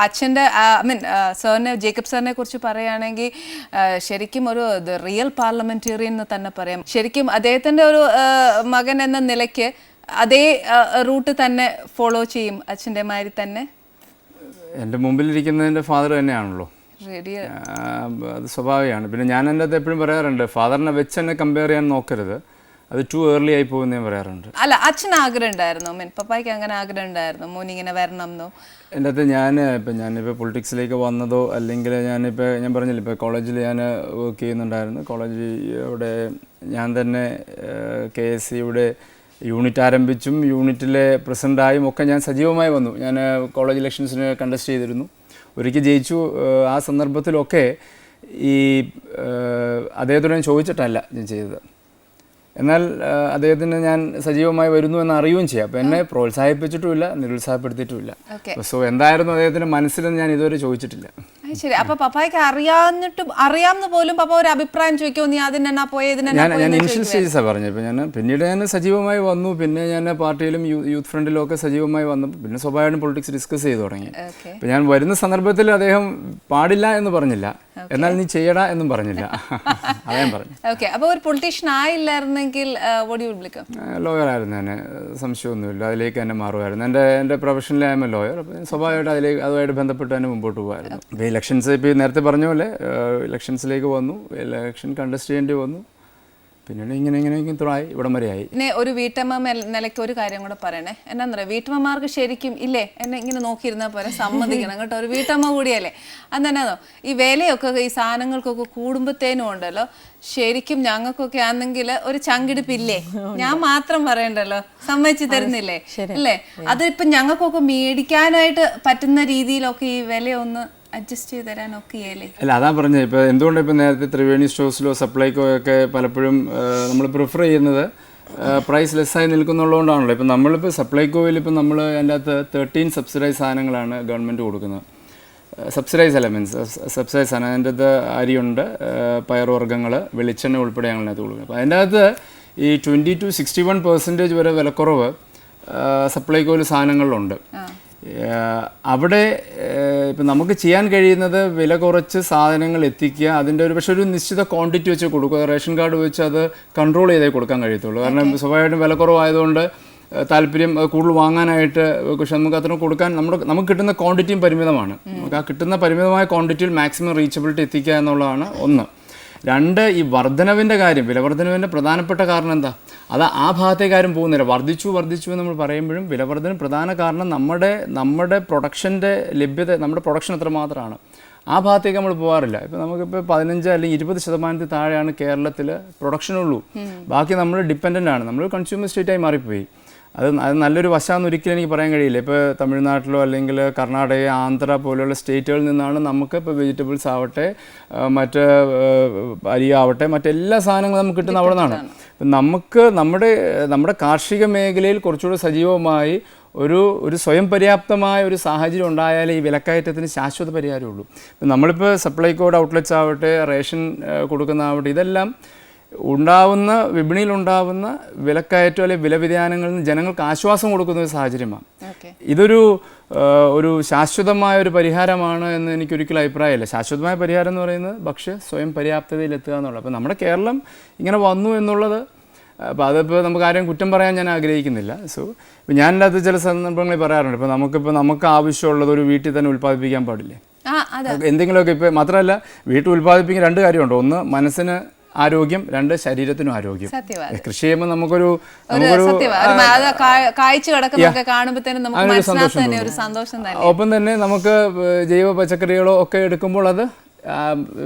അച്ഛന്റെ I mean സാറിനെ Jacob സാറിനെ കുറിച്ച് പറയുകയാണെങ്കിൽ ശരിക്കും ഒരു റിയൽ പാർലമെന്റേറിയൻ എന്ന് തന്നെ പറയാം. ശരിക്കും അദ്ദേഹത്തിന്റെ ഒരു മകൻ എന്ന നിലയ്ക്ക് അതേ റൂട്ട് തന്നെ ഫോളോ ചെയ്യും അച്ഛന്റെ മാതിരി തന്നെ? എന്റെ മുമ്പിലിരിക്കുന്നതിന്റെ ഫാദർ തന്നെയാണല്ലോ. അത് സ്വാഭാവികമാണ്. പിന്നെ ഞാൻ എന്റെ അത് എപ്പോഴും പറയാറുണ്ട് ഫാദറിനെ വെച്ച് എന്നെ കമ്പയർ ചെയ്യാൻ നോക്കരുത്. അത് ടു ഏർലി ആയി പോകുന്ന ഞാൻ പറയാറുണ്ട്. അല്ല അച്ഛൻ ആഗ്രഹം ഉണ്ടായിരുന്നു. മീൻ പപ്പായ്ക്ക് അങ്ങനെ ആഗ്രഹം ഉണ്ടായിരുന്നു. മോനിങ്ങനെ വരണം എന്നോ. എന്റെ അകത്ത് ഞാൻ ഇപ്പം ഞാനിപ്പോൾ പൊളിറ്റിക്സിലേക്ക് വന്നതോ അല്ലെങ്കിൽ ഞാനിപ്പോൾ ഞാൻ പറഞ്ഞില്ല ഇപ്പോൾ കോളേജിൽ ഞാൻ വർക്ക് ചെയ്യുന്നുണ്ടായിരുന്നു. കോളേജ് ഇവിടെ ഞാൻ തന്നെ കെ എസ് സിയുടെ യൂണിറ്റ് ആരംഭിച്ചും യൂണിറ്റിലെ പ്രസിഡന്റായും ഒക്കെ ഞാൻ സജീവമായി വന്നു. ഞാൻ കോളേജ് ഇലക്ഷൻസിന് കണ്ടസ്റ്റ് ചെയ്തിരുന്നു. ഒരിക്കൽ ജയിച്ചു. ആ സന്ദർഭത്തിലൊക്കെ ഈ അദ്ദേഹത്തോട് ഞാൻ ചോദിച്ചിട്ടല്ല ഞാൻ ചെയ്തത്. എന്നാൽ അദ്ദേഹത്തിന് ഞാൻ സജീവമായി വരുന്നു എന്ന് അറിയുകയും ചെയ്യാം. അപ്പം എന്നെ പ്രോത്സാഹിപ്പിച്ചിട്ടുമില്ല നിരുത്സാഹപ്പെടുത്തിയിട്ടുമില്ല. സോ എന്തായിരുന്നു അദ്ദേഹത്തിന്റെ മനസ്സിലെന്ന് ഞാൻ ഇതുവരെ ചോദിച്ചിട്ടില്ല. ശരി. അപ്പൊ പപ്പായ്ക്ക് അറിയാന്നിട്ടും അറിയാമെന്ന് പോലും പപ്പ ഒരു അഭിപ്രായം ചോദിക്കോ നീ അതിനെന്നാ പോയ ഇതിനെന്നാ ഞാൻ ഞാൻ ഇനിഷ്യൽ സ്റ്റേജസാണ് പറഞ്ഞത്. ഇപ്പം ഞാൻ പിന്നീട് ഞാൻ സജീവമായി വന്നു. പിന്നെ ഞാൻ പാർട്ടിയിലും യൂത്ത് ഫ്രണ്ടിലും ഒക്കെ സജീവമായി വന്നു. പിന്നെ സ്വാഭാവികമായിട്ടും പൊളിറ്റിക്സ് ഡിസ്കസ് ചെയ്തു തുടങ്ങി. അപ്പം ഞാൻ വരുന്ന സന്ദർഭത്തിൽ അദ്ദേഹം പാടില്ല എന്ന് പറഞ്ഞില്ല. എന്നാൽ നീ ചെയ്യടാ എന്നും പറഞ്ഞില്ല. അതാ പറഞ്ഞു. ഓക്കെ അപ്പൊ ഒരു പൊളിറ്റീഷ്യൻ ആയില്ലായിരുന്നെങ്കിൽ ലോയർ ആയിരുന്നു വിളിക്കും ലോയറായിരുന്നു ഞാൻ. സംശയമൊന്നുമില്ല. അതിലേക്ക് തന്നെ മാറുമായിരുന്നു. എന്റെ എന്റെ പ്രൊഫഷനിൽ ആയ ലോയർ അപ്പോൾ സ്വാഭാവികമായിട്ട് അതിലേക്ക് അതുമായിട്ട് ബന്ധപ്പെട്ട് തന്നെ മുമ്പോട്ട് പോകുമായിരുന്നു. ഇപ്പോൾ ഇലക്ഷൻസ് ഇപ്പോൾ നേരത്തെ പറഞ്ഞ പോലെ ഇലക്ഷൻസിലേക്ക് വന്നു. ഇലക്ഷൻ കണ്ടസ്റ്റ് ചെയ്യേണ്ടി വന്നു. പിന്നീട് ഇങ്ങനെ ഇങ്ങനെ തുടങ്ങി ഇവിടം വരെയായി പിന്നെ ഒരു വീട്ടമ്മ നിലയ്ക്ക് ഒരു കാര്യം കൂടെ പറയണേ. എന്നാന്ന് പറയാ വീട്ടമ്മമാർക്ക് ശരിക്കും ഇല്ലേ? എന്നെ ഇങ്ങനെ നോക്കിയിരുന്നാൽ പോലെ സമ്മതിക്കണം കേട്ടോ. ഒരു വീട്ടമ്മ കൂടിയല്ലേ. അതെന്നാന്നോ ഈ വിലയൊക്കെ ഈ സാധനങ്ങൾക്കൊക്കെ കൂടുമ്പത്തേനും ഉണ്ടല്ലോ. ശരിക്കും ഞങ്ങൾക്കൊക്കെ ആണെങ്കിൽ ഒരു ചങ്കിടിപ്പില്ലേ? ഞാൻ മാത്രം പറയണ്ടല്ലോ. സമ്മതിച്ചു തരുന്നില്ലേ? അല്ലേ? അതിപ്പോ ഞങ്ങൾക്കൊക്കെ മേടിക്കാനായിട്ട് പറ്റുന്ന രീതിയിലൊക്കെ ഈ വിലയൊന്ന് അഡ്ജസ്റ്റ് ചെയ്ത് തരാൻ ഒക്കെയല്ലേ? അല്ല അതാ പറഞ്ഞത്. ഇപ്പോൾ എന്തുകൊണ്ട് ഇപ്പോൾ നേരത്തെ ത്രിവേണി സ്റ്റോഴ്സിലോ സപ്ലൈക്കോ ഒക്കെ പലപ്പോഴും നമ്മൾ പ്രിഫർ ചെയ്യുന്നത് പ്രൈസ് ലെസ്സായി നിൽക്കുന്നുള്ളതുകൊണ്ടാണല്ലോ. ഇപ്പം നമ്മളിപ്പോൾ സപ്ലൈക്കോയിൽ ഇപ്പം നമ്മൾ അതിന്റെ അകത്ത് തേർട്ടീൻ സബ്സിഡൈസ് സാധനങ്ങളാണ് ഗവൺമെന്റ് കൊടുക്കുന്നത്. സബ്സിഡൈസ് അല്ല മീൻസ് സബ്സിഡൈസ് ആണ് അതിന്റെ അകത്ത് അരിയുണ്ട് പയറുവർഗങ്ങൾ വെളിച്ചെണ്ണ ഉൾപ്പെടെയാണ് അതിനകത്ത് കൊടുക്കുന്നത്. അപ്പോൾ അതിന്റെ അകത്ത് ഈ twenty two sixty one percentage വരെ വിലക്കുറവ് സപ്ലൈക്കോയിൽ സാധനങ്ങളിലുണ്ട്. അവിടെ ഇപ്പം നമുക്ക് ചെയ്യാൻ കഴിയുന്നത് വില കുറച്ച് സാധനങ്ങൾ എത്തിക്കുക അതിന്റെ ഒരു പക്ഷേ ഒരു നിശ്ചിത ക്വാണ്ടിറ്റി വെച്ച് കൊടുക്കുക. റേഷൻ കാർഡ് വെച്ച് അത് കൺട്രോൾ ചെയ്തേ കൊടുക്കാൻ കഴിയത്തുള്ളൂ. കാരണം സ്വാഭാവികമായിട്ടും വില കുറവായതുകൊണ്ട് താല്പര്യം കൂടുതൽ വാങ്ങാനായിട്ട് പക്ഷെ നമുക്ക് അത്ര കൊടുക്കാൻ നമ്മുടെ നമുക്ക് കിട്ടുന്ന ക്വാണ്ടിറ്റിയും പരിമിതമാണ്. നമുക്ക് ആ കിട്ടുന്ന പരിമിതമായ ക്വാണ്ടിറ്റിയിൽ മാക്സിമം റീച്ചബിലിറ്റി എത്തിക്കുക എന്നുള്ളതാണ് ഒന്ന്. രണ്ട് ഈ വർധനവിന്റെ കാര്യം വിലവർധനവിന്റെ പ്രധാനപ്പെട്ട കാരണം എന്താ? അത് ആ ഭാഗത്തേക്ക് ആരും പോകുന്നില്ല. വർദ്ധിച്ചു വർദ്ധിച്ചു എന്ന് നമ്മൾ പറയുമ്പോഴും വിലവർധന പ്രധാന കാരണം നമ്മുടെ നമ്മുടെ പ്രൊഡക്ഷന്റെ ലഭ്യത നമ്മുടെ പ്രൊഡക്ഷൻ എത്രമാത്രമാണ് ആ ഭാഗത്തേക്ക് നമ്മൾ പോകാറില്ല ഇപ്പോൾ നമുക്കിപ്പോൾ പതിനഞ്ച് അല്ലെങ്കിൽ ഇരുപത് ശതമാനത്തിൽ താഴെയാണ് കേരളത്തിൽ പ്രൊഡക്ഷനുള്ളൂ ബാക്കി നമ്മൾ ഡിപ്പെൻഡന്റ് ആണ്. നമ്മൾ കൺസ്യൂമർ സ്റ്റേറ്റായി മാറിപ്പോയി. അത് അത് നല്ലൊരു വശമാണെന്ന് ഒരിക്കലും എനിക്ക് പറയാൻ കഴിയില്ല. ഇപ്പോൾ തമിഴ്നാട്ടിലോ അല്ലെങ്കിൽ കർണാടക ആന്ധ്ര പോലെയുള്ള സ്റ്റേറ്റുകളിൽ നിന്നാണ് നമുക്ക് ഇപ്പോൾ വെജിറ്റബിൾസ് ആവട്ടെ മറ്റ് അരി ആവട്ടെ മറ്റെല്ലാ സാധനങ്ങളും നമുക്ക് കിട്ടുന്ന അവിടെ നിന്നാണ് നമുക്ക് നമ്മുടെ നമ്മുടെ കാർഷിക മേഖലയിൽ കുറച്ചുകൂടി സജീവമായി ഒരു ഒരു സ്വയം പര്യാപ്തമായ ഒരു സാഹചര്യം ഉണ്ടായാലേ ഈ വിലക്കയറ്റത്തിന് ശാശ്വത പരിഹാരമുള്ളൂ. ഇപ്പം നമ്മളിപ്പോൾ സപ്ലൈകോഡ് ഔട്ട്ലെറ്റ്സ് ആവട്ടെ റേഷൻ കൊടുക്കുന്ന കൊടുക്കുന്നതാവട്ടെ ഇതെല്ലാം ഉണ്ടാവുന്ന വിപണിയിൽ ഉണ്ടാവുന്ന വിലക്കയറ്റം അല്ലെങ്കിൽ വില വ്യതിയാനങ്ങളിൽ നിന്ന് ജനങ്ങൾക്ക് ആശ്വാസം കൊടുക്കുന്ന ഒരു സാഹചര്യമാണ്. ഇതൊരു ഒരു ശാശ്വതമായ ഒരു പരിഹാരമാണ് എന്ന് എനിക്ക് എനിക്കൊരിക്കലും അഭിപ്രായമില്ല. ശാശ്വതമായ പരിഹാരം എന്ന് പറയുന്നത് പക്ഷേ സ്വയം പര്യാപ്തതയിലെത്തുക എന്നുള്ളത് അപ്പോൾ നമ്മുടെ കേരളം ഇങ്ങനെ വന്നു എന്നുള്ളത് അപ്പോൾ അതിപ്പോൾ നമുക്ക് ആരെയും കുറ്റം പറയാൻ ഞാൻ ആഗ്രഹിക്കുന്നില്ല. സോ ഇപ്പോൾ ഞാനില്ലാത്ത ചില സന്ദർഭങ്ങളിൽ പറയാറുണ്ട്. ഇപ്പോൾ നമുക്കിപ്പോൾ നമുക്ക് ആവശ്യമുള്ളത് ഒരു വീട്ടിൽ തന്നെ ഉൽപ്പാദിപ്പിക്കാൻ പാടില്ലേ? എന്തെങ്കിലുമൊക്കെ ഇപ്പോൾ മാത്രമല്ല വീട്ടിൽ ഉൽപ്പാദിപ്പിക്കുന്ന രണ്ട് കാര്യമുണ്ട്. ഒന്ന് മനസ്സിന് ആരോഗ്യം രണ്ട് ശരീരത്തിനും ആരോഗ്യം. കൃഷി ചെയ്യുമ്പോൾ നമുക്കൊരു നമുക്കൊരു സത്യവാ ഒരു മ- അത് കാ- കിടക്കുന്നൊക്കെ കാണുമ്പോഴത്തേനും നമുക്ക് സന്തോഷം ഒപ്പം തന്നെ നമുക്ക് ജൈവ പച്ചക്കറികളോ ഒക്കെ എടുക്കുമ്പോൾ അത്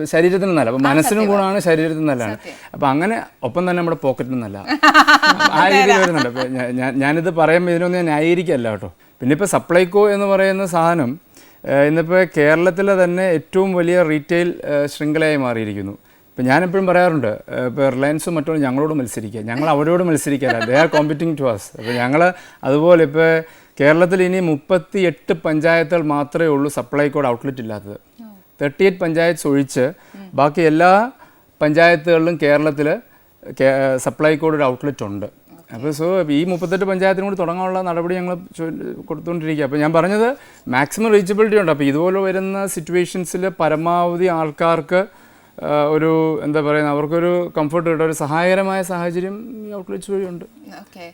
ശരീരത്തിന് നല്ല അപ്പം മനസ്സിനും കൂടാണ് ശരീരത്തിന് നല്ലതാണ്. അപ്പം അങ്ങനെ ഒപ്പം തന്നെ നമ്മുടെ പോക്കറ്റിനും നല്ല. ആ രീതിയിൽ വരുന്നുണ്ട്. ഞാനിത് പറയുമ്പോൾ ഇതിനൊന്നും ഞാൻ ന്യായീകരിക്കല്ല കേട്ടോ. പിന്നെ ഇപ്പോൾ സപ്ലൈകോ എന്ന് പറയുന്ന സാധനം ഇന്നിപ്പോ ഇന്നിപ്പോൾ കേരളത്തിലെ തന്നെ ഏറ്റവും വലിയ റീറ്റെയിൽ ശൃംഖലയായി മാറിയിരിക്കുന്നു. ഇപ്പം ഞാനെപ്പോഴും പറയാറുണ്ട് ഏഹ്, ഇപ്പോൾ റിലയൻസും മറ്റും ഞങ്ങളോട് മത്സരിക്കുക. ഞങ്ങൾ അവരോട് മത്സരിക്കാറ് they are competing to us അപ്പോൾ ഞങ്ങൾ അതുപോലെ ഇപ്പോൾ കേരളത്തിൽ ഇനി മുപ്പത്തി എട്ട് പഞ്ചായത്തുകൾ മാത്രമേ ഉള്ളൂ സപ്ലൈകോഡ് ഔട്ട്ലെറ്റ് ഇല്ലാത്തത്. തേർട്ടി എയ്റ്റ് പഞ്ചായത്ത്സ് ഒഴിച്ച് ബാക്കി എല്ലാ പഞ്ചായത്തുകളിലും കേരളത്തിൽ സപ്ലൈക്കോട് ഒരു ഔട്ട്ലെറ്റ് ഉണ്ട്. അപ്പോൾ സോ ഈ മുപ്പത്തെട്ട് പഞ്ചായത്തിനും കൂടി തുടങ്ങാനുള്ള നടപടി ഞങ്ങൾ കൊടുത്തുകൊണ്ടിരിക്കുക അപ്പോൾ ഞാൻ പറഞ്ഞത് മാക്സിമം റീച്ചബിലിറ്റി ഉണ്ട്. അപ്പോൾ ഇതുപോലെ വരുന്ന സിറ്റുവേഷൻസിൽ പരമാവധി ആൾക്കാർക്ക് ഒരു എന്താ പറയുക അവർക്കൊരു കംഫർട്ട് കിട്ടുക ഒരു സഹായകരമായ സാഹചര്യം ഔട്ട്ലെറ്റ്സ് വഴിയുണ്ട്. ഓക്കെ